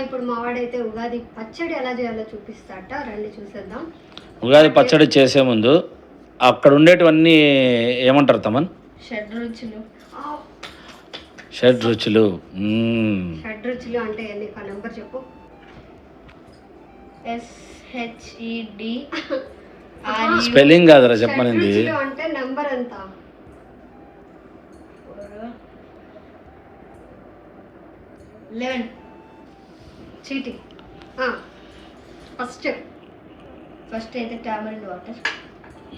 ఇప్పుడు మా వాడైతే ఉగాది పచ్చడి ఎలా చేయాలో చూపిస్తాట రండి చూసేద్దాం. ఉగాది పచ్చడి చేసే ముందు అక్కడ ఉండేటివన్నీ ఏమంటారు తమన్? షడ్ రుచులు. ఆ, షడ్ రుచులు. షడ్ రుచులు అంటే నీకు ఆ నెంబర్ చెప్పు. ఎస్హెచ్ఈడి. స్పెల్లింగ్ కాదురా చెప్పమనింది. అంటే నెంబర్ ఎంత? లెవెన్. చీటింగ్ ఫస్ట్ ఫస్ట్ అయితే tamarind water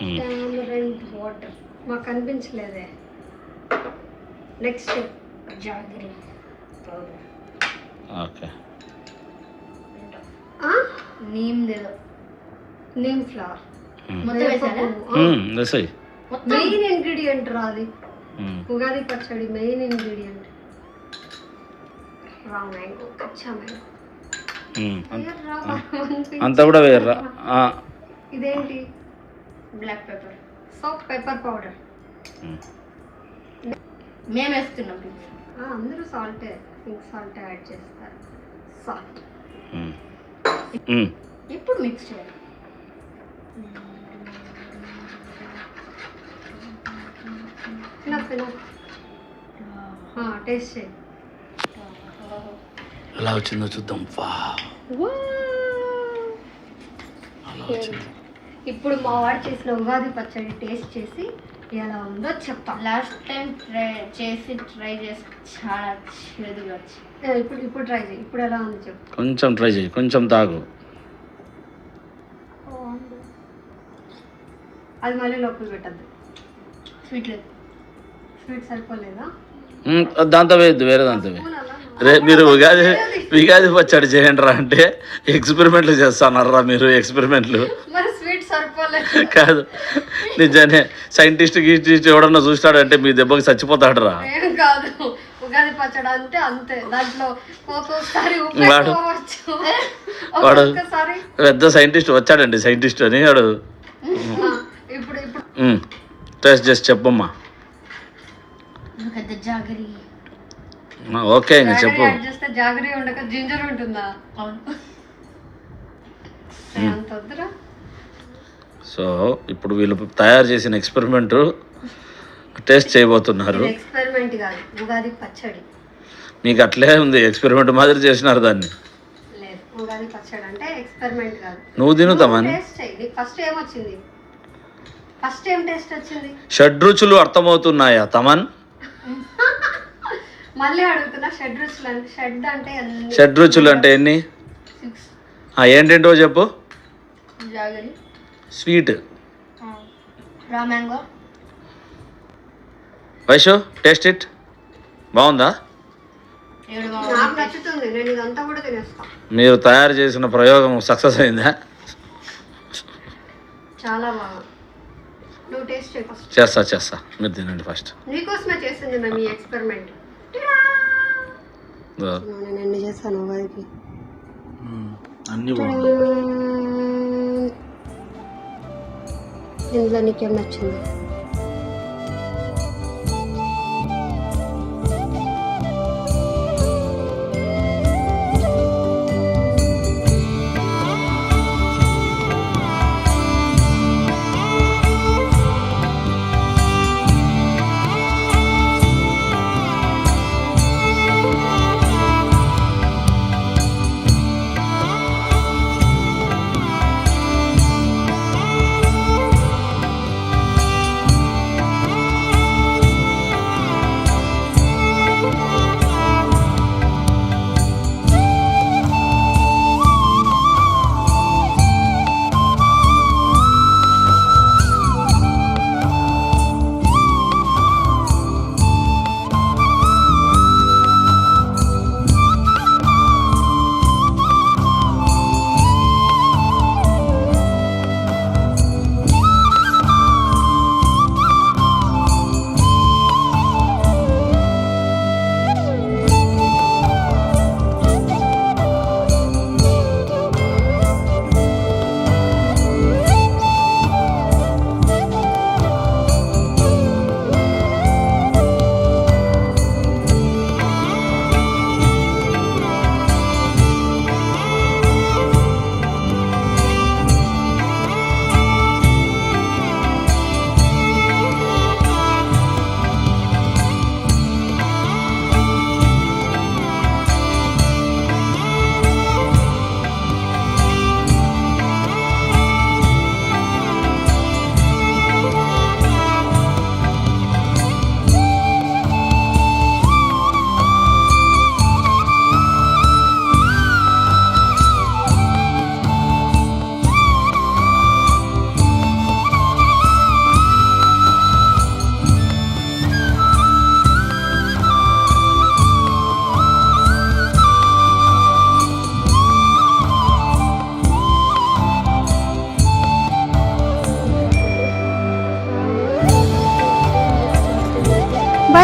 hmm. Tamarind water మాకు కనిపించలేదే next jaggery powder okay neem దేదో neem flower hmm. మొత్తం వేసారా మ్మ్, వేసేయ్. మొత్తం మెయిన్ ఇంగ్రీడియంట్ రా అది మ్మ్. ఉగాది పచ్చడి main ingredient raw mango kachcha mango hmm. అంత- కూడా వేయర్రా ఆ. ఇదేంటి? బ్లాక్ పెప్పర్ సోప్ పెప్పర్ పౌడర్. మ్మ్. వేస్తున్నాం అందరూ సాల్టే పింక్ సాల్ట్ యాడ్ చేస్తారు సాల్ట్. ఇప్పుడు మిక్స్ చేయాలి. టేస్ట్ చేయి. ఎలా వచ్చిందో చూద్దాం. వా. అలా వచ్చింది. ఇప్పుడు మా వాడు చేసిన ఉగాది పచ్చడి టేస్ట్ చేసి ఎలా ఉందో చెప్తాం. లాస్ట్ టైం ట్రై చేసి ట్రై చేసి చాలా చేదుగా వచ్చింది. ఇప్పుడు ఇప్పుడు ట్రై చేయి. ఇప్పుడు ఎలా ఉంది చెప్పు. కొంచెం ట్రై చేయి. కొంచెం తాగు. అది మళ్ళీ లోపల పెట్టద్దు. స్వీట్ లేదు. స్వీట్ సరిపోలేదా? దాంతో వేయద్దు. వేరే దాంతో వేయ్. రే మీరు ఉగాది ఉగాది పచ్చడి చేయండి రా అంటే ఎక్స్పెరిమెంట్లు చేస్తానర్రా మీరు ఎక్స్పెరిమెంట్లు. కాదు నిజానే సైంటిస్ట్ గీటిస్ట్ ఎవడన్నా చూస్తాడంటే మీ దెబ్బకి చచ్చిపోతాడు రా ఏం కాదు ఉగాది పచ్చడి అంటే అంతే. దాంట్లో ఒక్కొక్కసారి ఉప్పు వాడు-. వాడు- పెద్ద సైంటిస్ట్ వచ్చాడండి సైంటిస్ట్ అని వాడు. ఇప్పుడు టేస్ట్ చేసి చెప్పమ్మా. పెద్ద జాగరి. ఓకే ఇంకా చెప్పు. యాడ్ చేస్తే జాగ్రత్త ఉండక. జింజర్ ఉంటుందా? అవును. ఏ, అంత వద్దురా. సో ఇప్పుడు వీళ్ళు తయారు చేసిన ఎక్స్పెరిమెంట్ టేస్ట్ చేయబోతున్నారు. ఇది ఎక్స్పెరిమెంట్ కాదు ఉగాది పచ్చడి. మీకు అట్లే ఉంది ఎక్స్పెరిమెంట్ మాదిరి చేసినారు దాన్ని. లేదు ఉగాది పచ్చడి అంటే ఎక్స్పెరిమెంట్ కాదు. నువ్వు నీకు ఫస్ట్ ఫస్ట్ ఏం టేస్ట్ వచ్చింది? షడ్రుచులు అర్థమవుతున్నాయా తమన్? మళ్ళీ అడుగుతున్నా షెడ్ రుచులు అంటే షెడ్ అంటే అన్ని- షడ్రుచులు అంటే ఎన్ని? ఏంటేంటో చెప్పు? Jaggery. Sweet. Raw mango. Vaishu taste it. బాగుందా? ఏడు నాకు నచ్చుతుంది. నేను ఇదంతా కూడా తినేస్తా. మీరు తయారు చేసిన ప్రయోగం సక్సెస్ అయిందా? చాలా బాగా నువ్వు టేస్ట్ చేయి ఫస్ట్. చేస్తా చేస్తా. మీరు తినండి ఫస్ట్. నీకోసమే చేసింది మేము ఈ ఎక్స్పెరిమెంట్. నేను ఎన్ని చేస్తాను ఉగాదికి? అన్ని ఇందులో నీకేం నచ్చింది?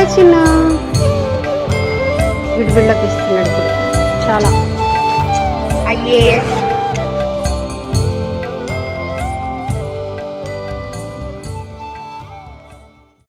హాయ్ చిన్న. వీడు బిల్డప్ ఇస్తున్నాడు చాలా. అయ్యే